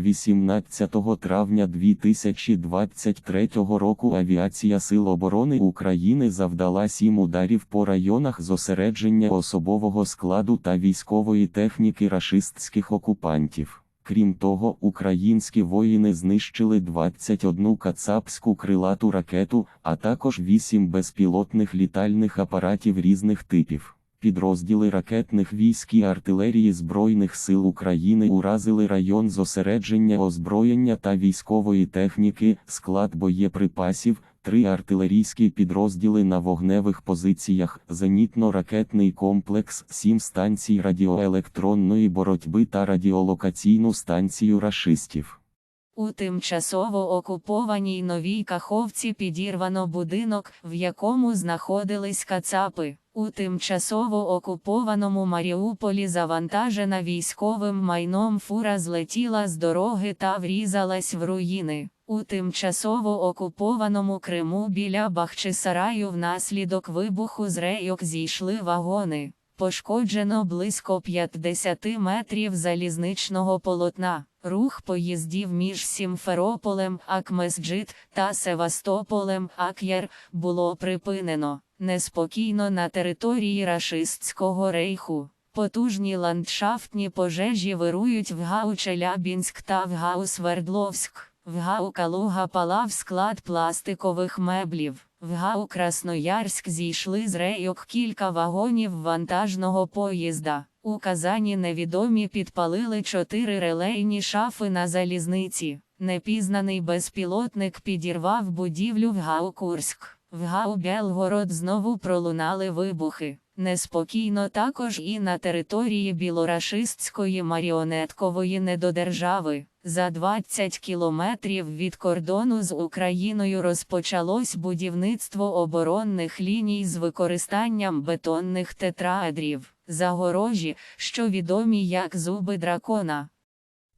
18 травня 2023 року авіація Сил оборони України завдала сім ударів по районах зосередження особового складу та військової техніки рашистських окупантів. Крім того, українські воїни знищили 21 кацапську крилату ракету, а також 8 безпілотних літальних апаратів різних типів. Підрозділи ракетних військ і артилерії Збройних сил України уразили район зосередження озброєння та військової техніки, склад боєприпасів, три артилерійські підрозділи на вогневих позиціях, зенітно-ракетний комплекс, сім станцій радіоелектронної боротьби та радіолокаційну станцію рашистів. У тимчасово окупованій новій Каховці підірвано будинок, в якому знаходились кацапи. У тимчасово окупованому Маріуполі завантажена військовим майном фура злетіла з дороги та врізалась в руїни. У тимчасово окупованому Криму біля Бахчисараю внаслідок вибуху з рейок зійшли вагони. Пошкоджено близько 50 метрів залізничного полотна. Рух поїздів між Сімферополем, Акмесджит та Севастополем, Ак'єр, було припинено. Неспокійно на території рашистського рейху. Потужні ландшафтні пожежі вирують в Гау Челябінськ та в Гау Свердловськ. В Гау Калуга палав склад пластикових меблів. В Гау Красноярськ зійшли з рейок кілька вагонів вантажного поїзда. У Казані невідомі підпалили чотири релейні шафи на залізниці. Непізнаний безпілотник підірвав будівлю в Гау Курськ. В Гау Белгород знову пролунали вибухи. Неспокійно також і на території білорашистської маріонеткової недодержави. За 20 кілометрів від кордону з Україною розпочалось будівництво оборонних ліній з використанням бетонних тетраедрів, загорожі, що відомі як зуби дракона.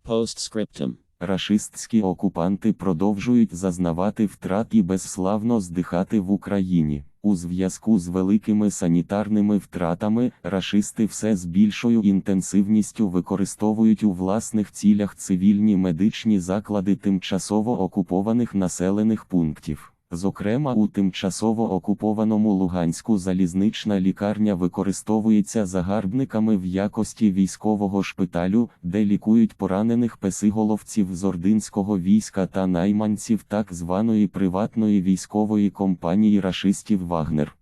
Postscriptum. Рашистські окупанти продовжують зазнавати втрат і безславно здихати в Україні. У зв'язку з великими санітарними втратами, рашисти все з більшою інтенсивністю використовують у власних цілях цивільні медичні заклади тимчасово окупованих населених пунктів. Зокрема, у тимчасово окупованому Луганську залізнична лікарня використовується загарбниками в якості військового шпиталю, де лікують поранених песиголовців з ординського війська та найманців так званої приватної військової компанії рашистів Вагнер.